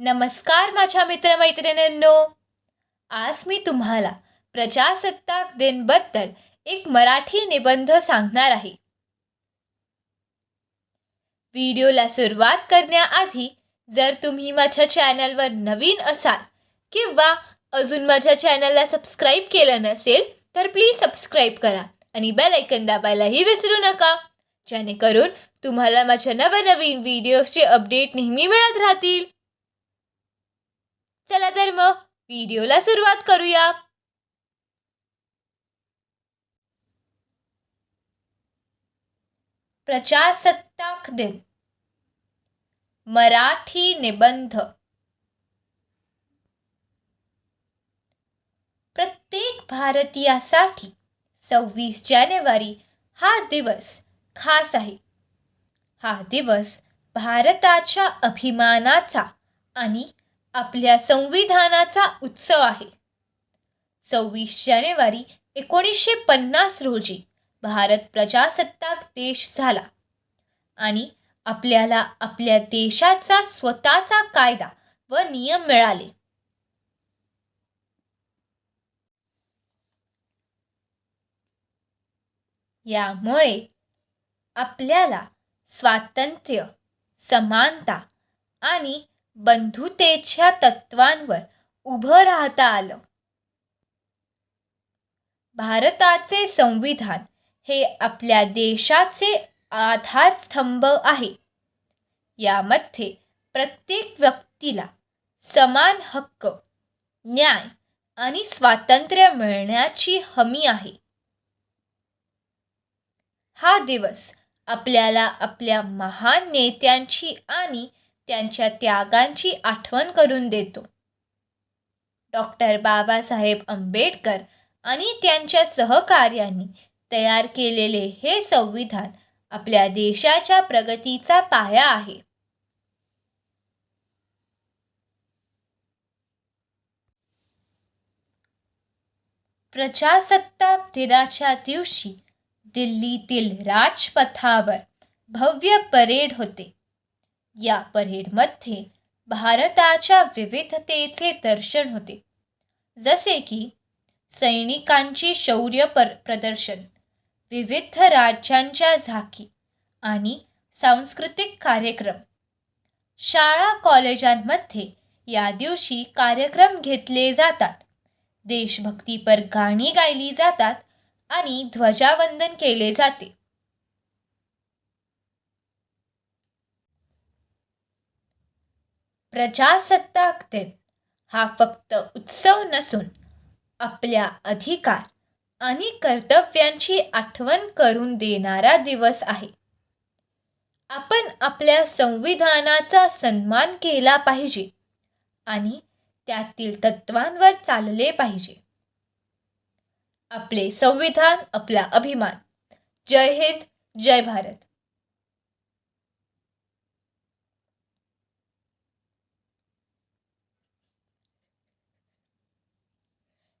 नमस्कार माझ्या मित्रमैत्रिणींनो. आज मी तुम्हाला प्रजासत्ताक दिनबद्दल एक मराठी निबंध सांगणार आहे. व्हिडिओला सुरुवात करण्याआधी जर तुम्ही माझ्या चॅनलवर नवीन असाल किंवा अजून माझ्या चॅनलला सबस्क्राईब केलं नसेल तर प्लीज सबस्क्राईब करा आणि बेल ऐकन दाबायलाही विसरू नका. जेणेकरून तुम्हाला माझ्या नवनवीन व्हिडिओजचे अपडेट नेहमी मिळत राहतील. चला तर मग व्हिडिओला सुरुवात करूया. प्रजासत्ताक दिन. मराठी निबंध. प्रत्येक भारतीयासाठी सव्वीस जानेवारी हा दिवस खास आहे. हा दिवस भारताच्या अभिमानाचा आणि आपल्या संविधानाचा उत्सव आहे. सव्वीस जानेवारी एकोणीसशे पन्नास रोजी भारत प्रजासत्ताक देश झाला. आणि आपल्याला आपल्या देशाचा स्वतःचा कायदा व नियम मिळाले. यामुळे आपल्याला स्वातंत्र्य समानता आणि बंधुतेच्या तत्वांवर उभं राहता आलं. भारताचे संविधान हे आपल्या देशाचे आधारस्तंभ आहे. यामध्ये प्रत्येक व्यक्तीला समान हक्क न्याय आणि स्वातंत्र्य मिळण्याची हमी आहे. हा दिवस आपल्याला आपल्या महान नेत्यांची आणि त्यांच्या त्यागांची आठवण करून देतो. डॉक्टर बाबासाहेब आंबेडकर आणि त्यांच्या सहकार्यांनी तयार केलेले हे संविधान आपल्या देशाच्या प्रगतीचा पाया आहे. प्रजासत्ताक दिनाच्या दिवशी दिल्लीतील राजपथावर भव्य परेड होते. या परेडमध्ये भारताच्या विविधतेचे दर्शन होते. जसे की सैनिकांची शौर्य पर प्रदर्शन विविध राज्यांच्या झाकी आणि सांस्कृतिक कार्यक्रम. शाळा कॉलेजांमध्ये या दिवशी कार्यक्रम घेतले जातात. देशभक्तीपर गाणी गायली जातात आणि ध्वजावंदन केले जाते. प्रजासत्ताक दिन हा फक्त उत्सव नसून आपल्या अधिकार आणि कर्तव्यांची आठवण करून देणारा दिवस आहे. आपण आपल्या संविधानाचा सन्मान केला पाहिजे आणि त्यातील तत्वांवर चालले पाहिजे. आपले संविधान आपला अभिमान. जय हिंद जय भारत.